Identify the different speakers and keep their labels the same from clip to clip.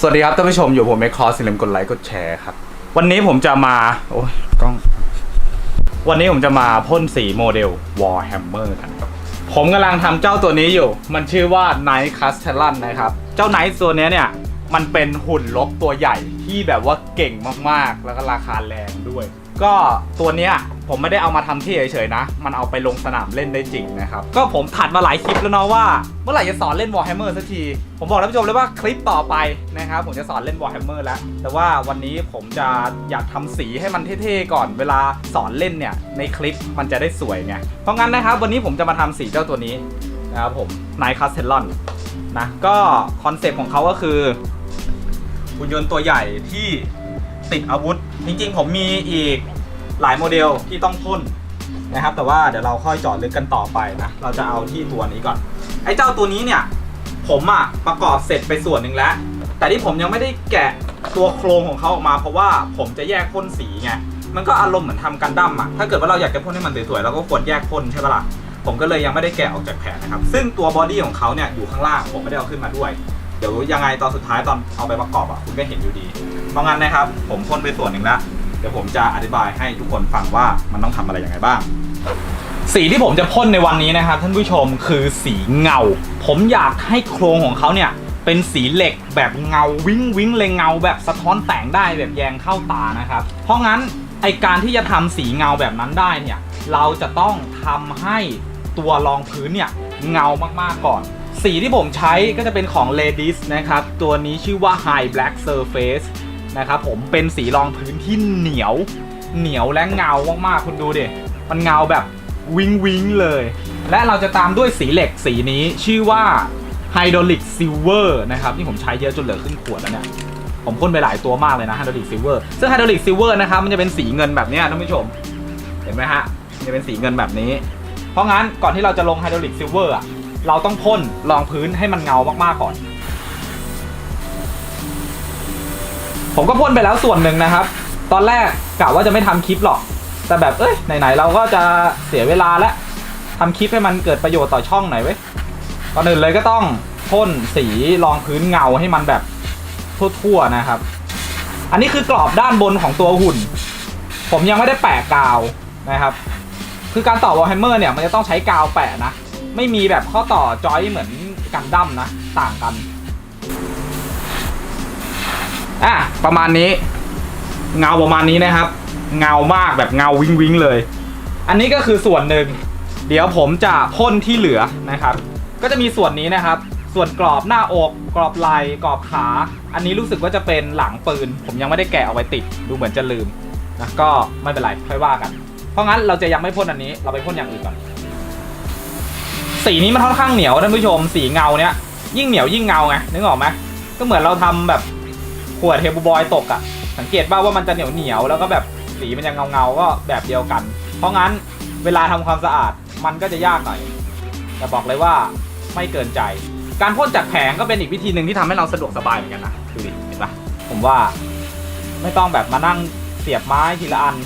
Speaker 1: สวัสดีครับท่านผู้ชมอยู่ผมเมคคอสอย่าลืมกดไลค์กดแชร์ครับ วันนี้ผมจะมา โอ้ยกล้อง วันนี้ผมจะมาพ่นสีโมเดล Warhammer กันครับ ผมกำลังทำเจ้าตัวนี้อยู่ มันชื่อว่า Knight Castellan นะครับ เจ้า Knight ตัวเนี้ยเนี่ย มันเป็นหุ่นลบตัวใหญ่ที่แบบว่าเก่งมากๆ แล้วก็ราคาแรงด้วย ก็ตัวเนี้ยผมไม่ได้เอามาทำที่เฉยๆนะ มันเอาไปลงสนามเล่นได้จริงนะครับ ก็ผมถัดมาหลายคลิปแล้วเนาะว่า เมื่อไหร่จะสอนเล่น Warhammer สักที ผมบอกท่านผู้ชมเลยว่าคลิปต่อไปนะครับผมจะสอนเล่น Warhammer แล้ว แต่ว่าวันนี้ผมจะอยากทำสีให้มันเท่ๆก่อน เวลาสอนเล่นเนี่ยในคลิปมันจะได้สวยไง เพราะงั้นนะครับวันนี้ผมจะมาทำสีเจ้าตัวนี้นะครับผม Night Castellan นะ ก็คอนเซปต์ของเขาก็คือหุ่นยนต์ตัวใหญ่ที่ ติดอาวุธ จริงๆ ผมมีอีกหลายโมเดลที่ต้องพ่นนะครับ แต่ว่าเดี๋ยวเราค่อยจาะลึกกันต่อไปนะ เราจะเอาที่ตัวนี้ก่อน ไอ้เจ้าตัวนี้เนี่ย ผมอะประกอบเสร็จไปส่วนหนึ่งแล้ว แต่ที่ผมยังไม่ได้แกะตัวโครงของเขาออกมา เพราะว่าผมจะแยกพ่นสีไง มันก็อารมณ์เหมือนทำกันดั้มอะถ้าเกิดว่าเราอยากจะพ่นให้มันสวยๆเราก็ควรแยกพ่นใช่ปะล่ะ ผมก็เลยยังไม่ได้แกะออกจากแผงนะครับ ซึ่งตัวบอดี้ของเขาเนี่ยอยู่ข้างล่าง ผมไม่ได้เอาขึ้นมาด้วย เดี๋ยวยังไงตอนสุดท้ายตอนเอาไปประกอบอะคุณก็เห็นอยู่ดี เพราะงั้นนะครับ ผมพ่นไปส่วนหนึ่งแล้วเดี๋ยวผมจะอธิบายให้ทุกคนฟังว่ามันต้องทำอะไรยังไงบ้าง สีที่ผมจะพ่นในวันนี้นะครับท่านผู้ชมคือสีเงา ผมอยากให้โครงของเขาเนี่ยเป็นสีเหล็กแบบเงาวิ้งวิ้งเลยเงาแบบสะท้อนแสงได้แบบแยงเข้าตานะครับ เพราะงั้นไอการที่จะทำสีเงาแบบนั้นได้เนี่ยเราจะต้องทำให้ตัวรองพื้นเนี่ยเงามากๆก่อน สีที่ผมใช้ก็จะเป็นของ Ladies นะครับ ตัวนี้ชื่อว่า High Black Surface นะครับผมเป็นสีรองพื้นที่เหนียว เหนียวและเงามากๆ คุณดูดิ มันเงาแบบวิงวิงเลย และเราจะตามด้วยสีเหล็กสีนี้ชื่อว่า Hydraulic Silver นะครับนี่ผมใช้เยอะจนเหลือครึ่งขวดแล้วเนี่ย ผมพ่นไปหลายตัวมากเลยนะ Hydraulic Silver ซึ่ง Hydraulic Silver นะครับมันจะเป็นสีเงินแบบนี้ท่านผู้ชม เห็นไหมฮะ มันจะเป็นสีเงินแบบนี้ เพราะงั้นก่อนที่เราจะลง Hydraulic Silver อะ เราต้องพ่นรองพื้นให้มันเงามากๆก่อน ผมก็พ่นไปแล้วส่วนหนึ่งนะครับ ตอนแรกกะว่าจะไม่ทำคลิปหรอก แต่แบบเอ้ยไหนๆเราก็จะเสียเวลาแล้วทำคลิปให้มันเกิดประโยชน์ต่อช่องหน่อยเว้ยก่อนอื่นเลยก็ต้องพ่นสีรองพื้นเงาให้มันแบบทั่วๆนะครับ อันนี้คือกรอบด้านบนของตัวหุ่น ผมยังไม่ได้แปะกาวนะครับ คือการต่อวอลแฮมเมอร์เนี่ยมันจะต้องใช้กาวแปะนะ ไม่มีแบบข้อต่อจอยเหมือนกันดั้มนะ ต่างกัน อะ ประมาณนี้ เงาประมาณนี้นะครับ เงามากแบบเงาวิงวิงเลย อันนี้ก็คือส่วนหนึ่ง เดี๋ยวผมจะพ่นที่เหลือนะครับ ก็จะมีส่วนนี้นะครับ ส่วนกรอบหน้าอก กรอบไหล่กรอบขา อันนี้รู้สึกว่าจะเป็นหลังปืน ผมยังไม่ได้แกะเอาไว้ติด ดูเหมือนจะลืมนะก็ไม่เป็นไรค่อยว่ากัน เพราะงั้นเราจะยังไม่พ่นอันนี้ เราไปพ่นอย่างอื่นก่อน สีนี้มันค่อนข้างเหนียวท่านผู้ชมสีเงาเนี้ยยิ่งเหนียวยิ่งเงาไงนึกออกไหมก็เหมือนเราทำแบบขวดเฮลบูบอยตกอะสังเกตบ้างว่ามันจะเหนียวเหนียวแล้วก็แบบสีมันยังเงาเงาก็แบบเดียวกัน เพราะงั้นเวลาทำความสะอาดมันก็จะยากหน่อยแต่บอกเลยว่าไม่เกินใจ การพ่นจากแผงก็เป็นอีกวิธีหนึ่งที่ทำให้เราสะดวกสบายเหมือนกันนะดูดิเห็นปะผมว่าไม่ต้องแบบมานั่งเสียบไม้ทีละอัน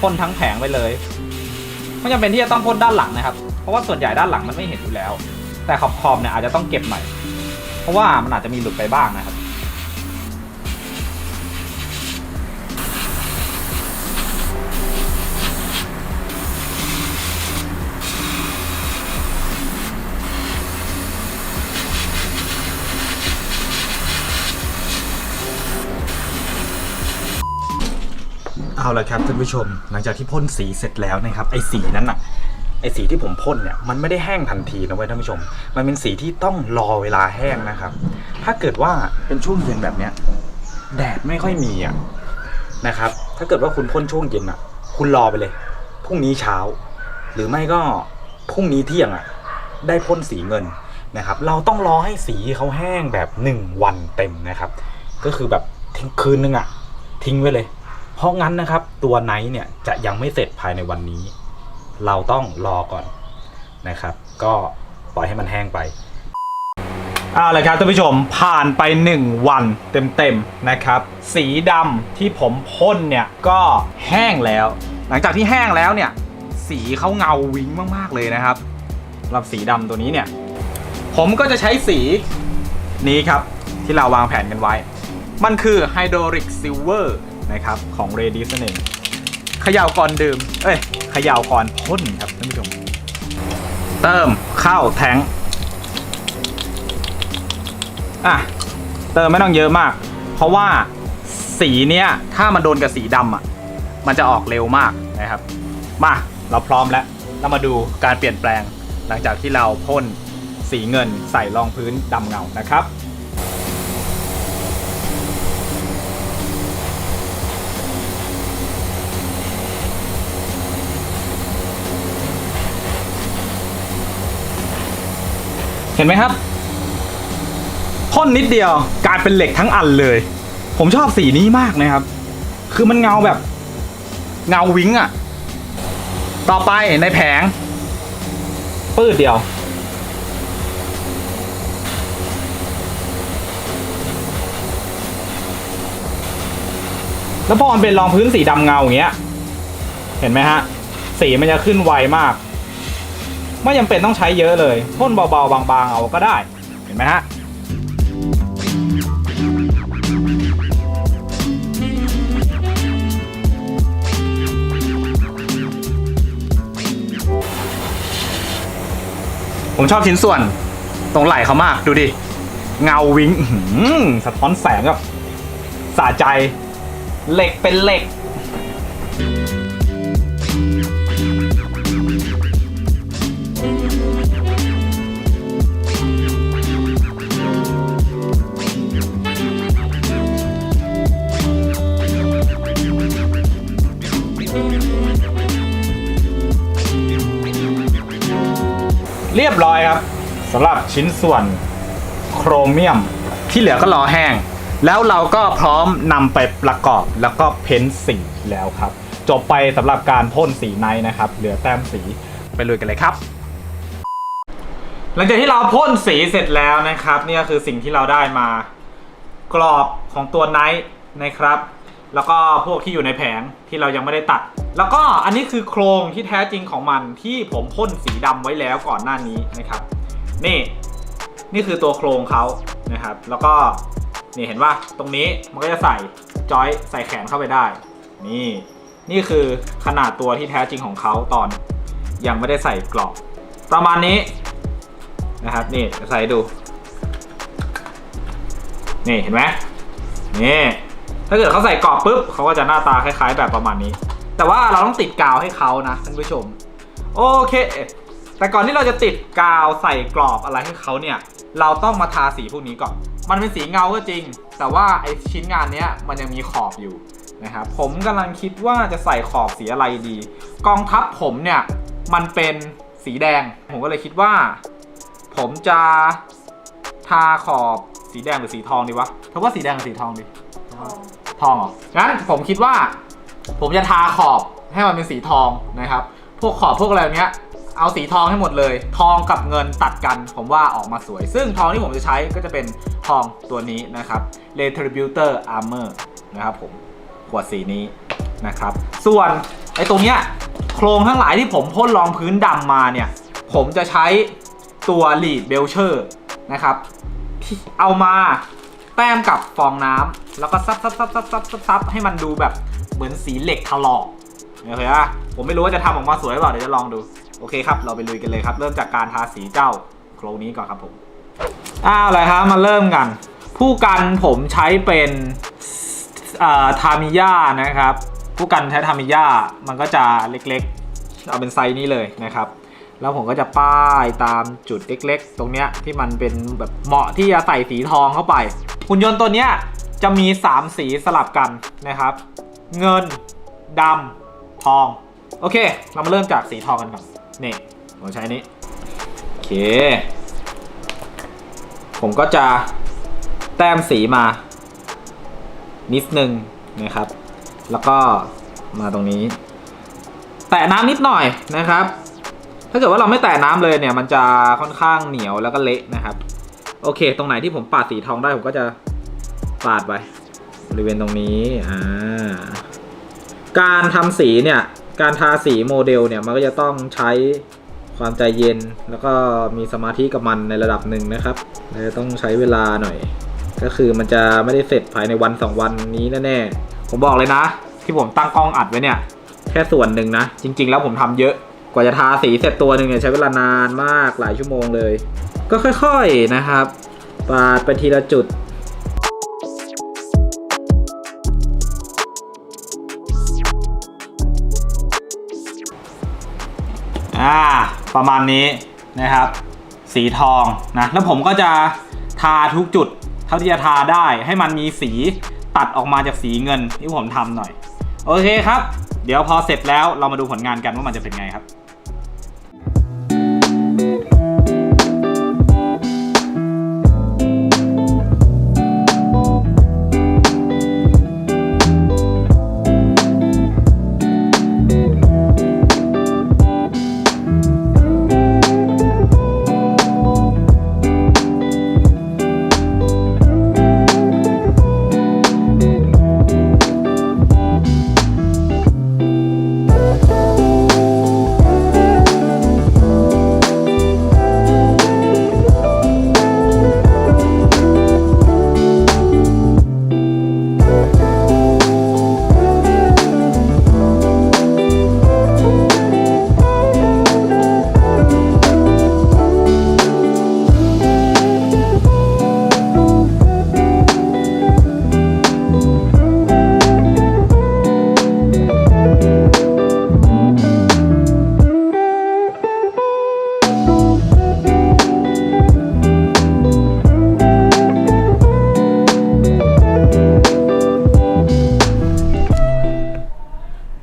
Speaker 1: พ่นทั้งแผงไปเลยไม่จำเป็นที่จะต้องพ่นด้านหลังนะครับ เพราะว่าส่วนใหญ่ด้านหลังมันไม่เห็นอยู่แล้ว แต่ขอบขอบเนี่ยอาจจะต้องเก็บหน่อย เพราะว่ามันอาจจะมีหลุดไปบ้างนะครับเอาละครับท่านผู้ชมหลังจากที่พ่นสีเสร็จแล้วนะครับไอ้สีนั้นอะ ไอ้สีที่ผมพ่นเนี่ยมันไม่ได้แห้งทันทีนะเว้ยท่านผู้ชม มันเป็นสีที่ต้องรอเวลาแห้งนะครับ ถ้าเกิดว่าเป็นช่วงเย็นแบบเนี้ยแดดไม่ค่อยมีอะนะครับ ถ้าเกิดว่าคุณพ่นช่วงเย็นอะ คุณรอไปเลยพรุ่งนี้เช้า หรือไม่ก็พรุ่งนี้เที่ยงอะ ได้พ่นสีเงินนะครับ เราต้องรอให้สีเขาแห้งแบบหนึ่งวันเต็มนะครับ ก็คือแบบทิ้งคืนนึงอะ ทิ้งไว้เลย เพราะงั้นนะครับ ตัวไนท์เนี่ยจะยังไม่เสร็จภายในวันนี้ เราต้องรอก่อนนะครับ ก็ปล่อยให้มันแห้งไปเอาละครับท่านผู้ชมผ่านไป 1 วันเต็มๆนะครับ สีดำที่ผมพ่นเนี่ยก็แห้งแล้ว หลังจากที่แห้งแล้วเนี่ย สีเขาเงาวิ้งมากๆเลยนะครับสำหรับสีดำตัวนี้เนี่ย ผมก็จะใช้สีนี้ครับ ที่เราวางแผนกันไว้ มันคือไฮโดริกซิลเวอร์นะครับ ของเรดิสนั่นเอง ขย่าก่อนดื่ม เอ้ยเขย่าก่อนพ่นครับท่านผู้ชม เติมเข้าแทงอะ เติมไม่ต้องเยอะมาก เพราะว่าสีเนี้ยถ้ามันโดนกับสีดำอะ มันจะออกเร็วมากนะครับ มาเราพร้อมแล้ว เรามาดูการเปลี่ยนแปลง หลังจากที่เราพ่นสีเงินใส่รองพื้นดำเงานะครับ เห็นไหมครับพ่นนิดเดียวกลายเป็นเหล็กทั้งอันเลย ผมชอบสีนี้มากนะครับ คือมันเงาแบบเงาวิ้งอะต่อไปในแผง ปื้ดเดียว แล้วพอมันเป็นรองพื้นสีดำเงาอย่างเงี้ย เห็นไหมฮะ สีมันจะขึ้นไวมาก ไม่จำเป็นต้องใช้เยอะเลยพ่นเบาๆบางๆเอาก็ได้ เห็นไหมฮะผมชอบชิ้นส่วนตรงไหล่เขามากดูดิ เงาวิงอื้อหือสะท้อนแสงแบบสะใจ เหล็กเป็นเหล็ก รียบร้อยครับสำหรับชิ้นส่วนโครเมียม ที่เหลือก็รอแห้ง แล้วเราก็พร้อมนำไปประกอบแล้วก็เพ้นสีแล้วครับ จบไปสำหรับการพ่นสีไนท์นะครับ เหลือแต้มสีไปลุยกันเลยครับ หลังจากที่เราพ่นสีเสร็จแล้วนะครับนี่ยคือสิ่งที่เราได้มากรอบของตัวไนท์นะครับ แล้วก็พวกที่อยู่ในแผงที่เรายังไม่ได้ตัด แล้วก็อันนี้คือโครงที่แท้จริงของมันที่ผมพ่นสีดำไว้แล้วก่อนหน้านี้นะครับ นี่นี่คือตัวโครงเขานะครับ แล้วก็นี่เห็นว่าตรงนี้มันก็จะใส่จอยใส่แขนเข้าไปได้ นี่นี่คือขนาดตัวที่แท้จริงของเขาตอนยังไม่ได้ใส่กรอบ ประมาณนี้นะครับ นี่ใส่ดู นี่เห็นไหมนี่ถ้าเกิดเขาใส่กรอบปุ๊บเขาก็จะหน้าตาคล้าย ๆ แบบประมาณนี้ แต่ว่าเราต้องติดกาวให้เขานะท่านผู้ชม โอเค แต่ก่อนที่เราจะติดกาวใส่กรอบอะไรให้เขาเนี่ย เราต้องมาทาสีพวกนี้ก่อน มันเป็นสีเงาก็จริง แต่ว่าไอชิ้นงานเนี้ยมันยังมีขอบอยู่นะครับผมกำลังคิดว่าจะใส่ขอบสีอะไรดี กองทัพผมเนี่ยมันเป็นสีแดง ผมก็เลยคิดว่า ผมจะทาขอบสีแดงหรือสีทองดีวะเธอว่าสีแดงหรือสีทองดี ทองเหรอ งั้นผมคิดว่า ผมจะทาขอบให้มันเป็นสีทองนะครับ พวกขอบพวกอะไรเนี้ย เอาสีทองให้หมดเลย ทองกับเงินตัดกัน ผมว่าออกมาสวย ซึ่งทองที่ผมจะใช้ก็จะเป็นทองตัวนี้นะครับ Retributor Armor นะครับผม ขวดสีนี้นะครับ ส่วนไอ้ตรงเนี้ยโครงทั้งหลายที่ผมพ่นรองพื้นดำมาเนี่ย ผมจะใช้ตัว Lead Belcher นะครับที่เอามาแต้มกับฟองน้ำแล้วก็ซับซับซับซับซับซับซับให้มันดูแบบ เหมือนสีเหล็กถลอกโอเคปะผมไม่รู้ว่าจะทำออกมาสวยหรือเปล่าเดี๋ยวจะลองดูโอเคครับ เราไปลุยกันเลยครับ เริ่มจากการทาสีเจ้าโครงนี้ก่อนครับผมอ้าวอะไรครับมาเริ่มกัน ผู้กันผมใช้เป็นทามิยานะครับ ผู้กันใช้ทามิยามันก็จะเล็กๆ เอาเป็นไซส์นี้เลยนะครับ แล้วผมก็จะป้ายตามจุดเล็กๆ ตรงเนี้ยที่มันเป็นแบบเหมาะที่จะใส่สีทองเข้าไปหุ่นยนต์ตัวเนี้ยจะมี 3 สีสลับกันนะครับ เงินดำทอง โอเค เรามาเริ่มจากสีทองกันก่อนนี่ผมใช้นี้ โอเค ผมก็จะแต้มสีมา นิดนึงนะครับ แล้วก็มาตรงนี้ แตะน้ำนิดหน่อยนะครับ ถ้าเกิดว่าเราไม่แตะน้ำเลยเนี่ย มันจะค่อนข้างเหนียวแล้วก็เละนะครับ โอเค ตรงไหนที่ผมปาดสีทองได้ผมก็จะปาดไป บริเวณตรงนี้อ่าการทำสีเนี่ย การทาสีโมเดลเนี่ยมันก็จะต้องใช้ความใจเย็นแล้วก็มีสมาธิกับมันในระดับหนึ่งนะครับเลยต้องใช้เวลาหน่อย ก็คือมันจะไม่ได้เสร็จภายในวันสองวันนี้แน่ๆผมบอกเลยนะ ที่ผมตั้งกล้องอัดไว้เนี่ย แค่ส่วนหนึ่งนะ จริง ๆ แล้วผมทำเยอะกว่าจะทาสีเสร็จตัวหนึ่งเนี่ยใช้เวลานานมากหลายชั่วโมงเลย ก็ค่อย ๆนะครับปาดไปทีละจุด อ่าประมาณนี้นะครับ สีทองนะแล้วผมก็จะทาทุกจุด เท่าที่จะทาได้ให้มันมีสีตัดออกมาจากสีเงินที่ผมทำหน่อย โอเคครับ เดี๋ยวพอเสร็จแล้วเรามาดูผลงานกันว่ามันจะเป็นไงครับ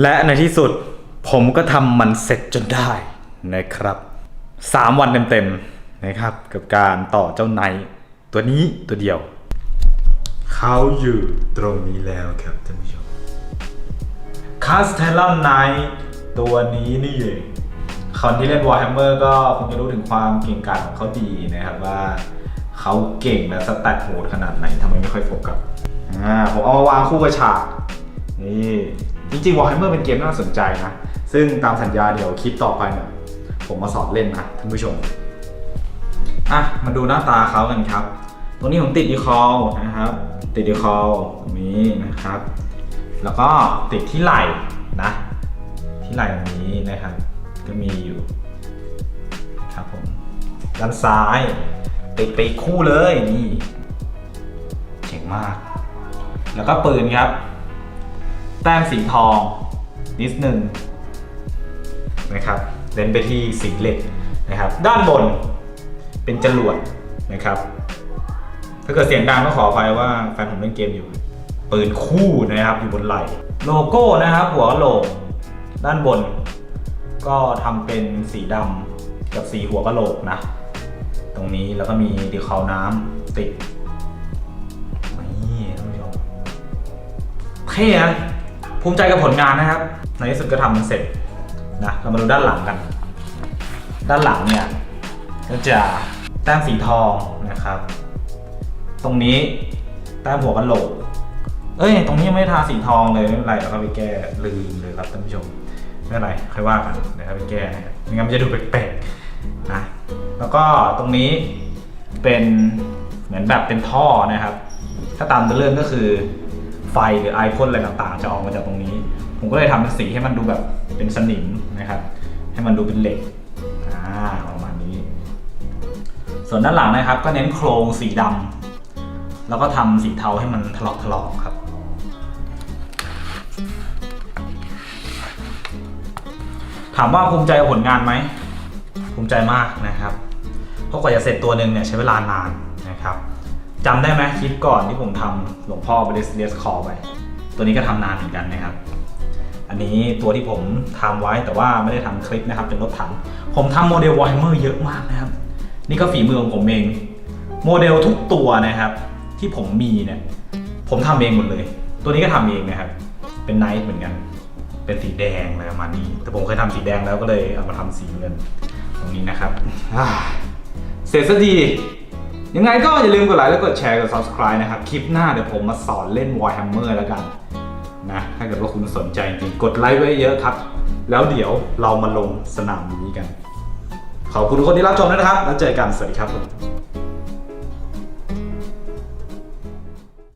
Speaker 1: และในที่สุดผมก็ทำมันเสร็จจนได้นะครับ 3 วันเต็มๆนะครับ กับการต่อเจ้าไนตัวนี้ตัวเดียว เขาอยู่ตรงนี้แล้วครับท่านผู้ชมคาสเทล n นไนท์ตัวนี้นี่เองคนที่เล่น Warhammer ก็คงจะรู้ถึงความเก่งกาจของเขาดีนะครับว่าเขาเก่งและสแตทโหดขนาดไหนทำไมไม่ค่อยโฟกัสอ่าผมเอามาวางคู่กับฉากนี่ จริงๆ Warhammer เป็นเกมน่าสนใจนะ ซึ่งตามสัญญาเดี๋ยวคลิปต่อไปเนี่ยผมมาสอนเล่นนะท่านผู้ชม อะ มาดูหน้าตาเขากันครับ ตรงนี้ผมติดดีคอลนะครับ ติดดีคอลตรงนี้นะครับ แล้วก็ติดที่ไหล่นะ ที่ไหล่ตรงนี้นะครับ ก็มีอยู่ครับผม ด้านซ้าย ติดไปคู่เลยนี่ เจ๋งมาก แล้วก็ปืนครับ ต้มสีทอง นิดหนึ่งนะครับเล่นไปที่สีเหล็กนะครับ ด้านบนเป็นจรวดนะครับ ถ้าเกิดเสียงดังก็ขออภัยว่าแฟนผมเล่นเกมอยู่ ปืนคู่นะครับอยู่บนไหล่โลโก้นะครับ หัวโหลกด้านบน ก็ทำเป็นสีดำกับสีหัวกะโหลกนะ ตรงนี้แล้วก็มีดีคอลน้ำติดนี่ท่านผู้ชมเท่นะ ภูมิใจกับผลงานนะครับ ในที่สุดก็ทำมันเสร็จนะเรามาดูด้านหลังกัน ด้านหลังเนี่ยก็จะแต้มสีทองนะครับ ตรงนี้แต้มหัวกะโหลกเอ้ย ตรงนี้ยังไม่ทาสีทองเลยไม่เป็นไรเราก็ไปแก้ลืมเลยครับท่านผู้ชมไม่เป็นไรค่อยว่ากันเดี๋ยวเราไปแก้นะครับไม่งั้นมันจะดูแปลกๆนะแล้วก็ตรงนี้เป็นเหมือนแบบเป็นท่อนะครับ ถ้าตามตัวเรื่องก็คือ ไฟหรือไอพ่นอะไรต่างๆ จะออกมาจากตรงนี้ ผมก็เลยทำเป็นสีให้มันดูแบบเป็นสนิมนะครับ ให้มันดูเป็นเหล็กอ่าประมาณนี้ ส่วนด้านหลังนะครับ ก็เน้นโครงสีดำแล้วก็ทำสีเทาให้มันถลอกถลอกๆครับถามว่าภูมิใจผลงานไหม ภูมิใจมากนะครับ เพราะกว่าจะเสร็จตัวหนึ่งเนี่ยใช้เวลานานน จำได้ไหมคลิปก่อนที่ผมทำหลวงพ่อเบสเดสคอไป ตัวนี้ก็ทำนานเหมือนกันนะครับ อันนี้ตัวที่ผมทำไว้แต่ว่าไม่ได้ทำคลิปนะครับ เป็นรถถัง ผมทำโมเดลวอร์ m เมอร์เยอะมากนะครับ นี่ก็ฝีมือของผมเอง โมเดลทุกตัวนะครับ ที่ผมมีเนี่ยผมทำเองหมดเลย ตัวนี้ก็ทำเองนะครับ เป็นไนท์เหมือนกัน เป็นสีแดงอะไรประมาณนี้ แต่ผมเคยทำสีแดงแล้วก็เลยเอามาทำสีเงิน ตรงนี้นะครับเสร็จสักที ยังไงก็อย่าลืมกดไลค์แล้วกดแชร์กด subscribe นะครับ คลิปหน้าเดี๋ยวผมมาสอนเล่น Warhammer แล้วกันนะถ้าเกิดว่าคุณสนใจจริงกดไลค์ไว้เยอะครับ แล้วเดี๋ยวเรามาลงสนามนี้กัน ขอบคุณทุกคนที่รับชมด้วยนะครับ แล้วเจอกันสวัสดีครับผม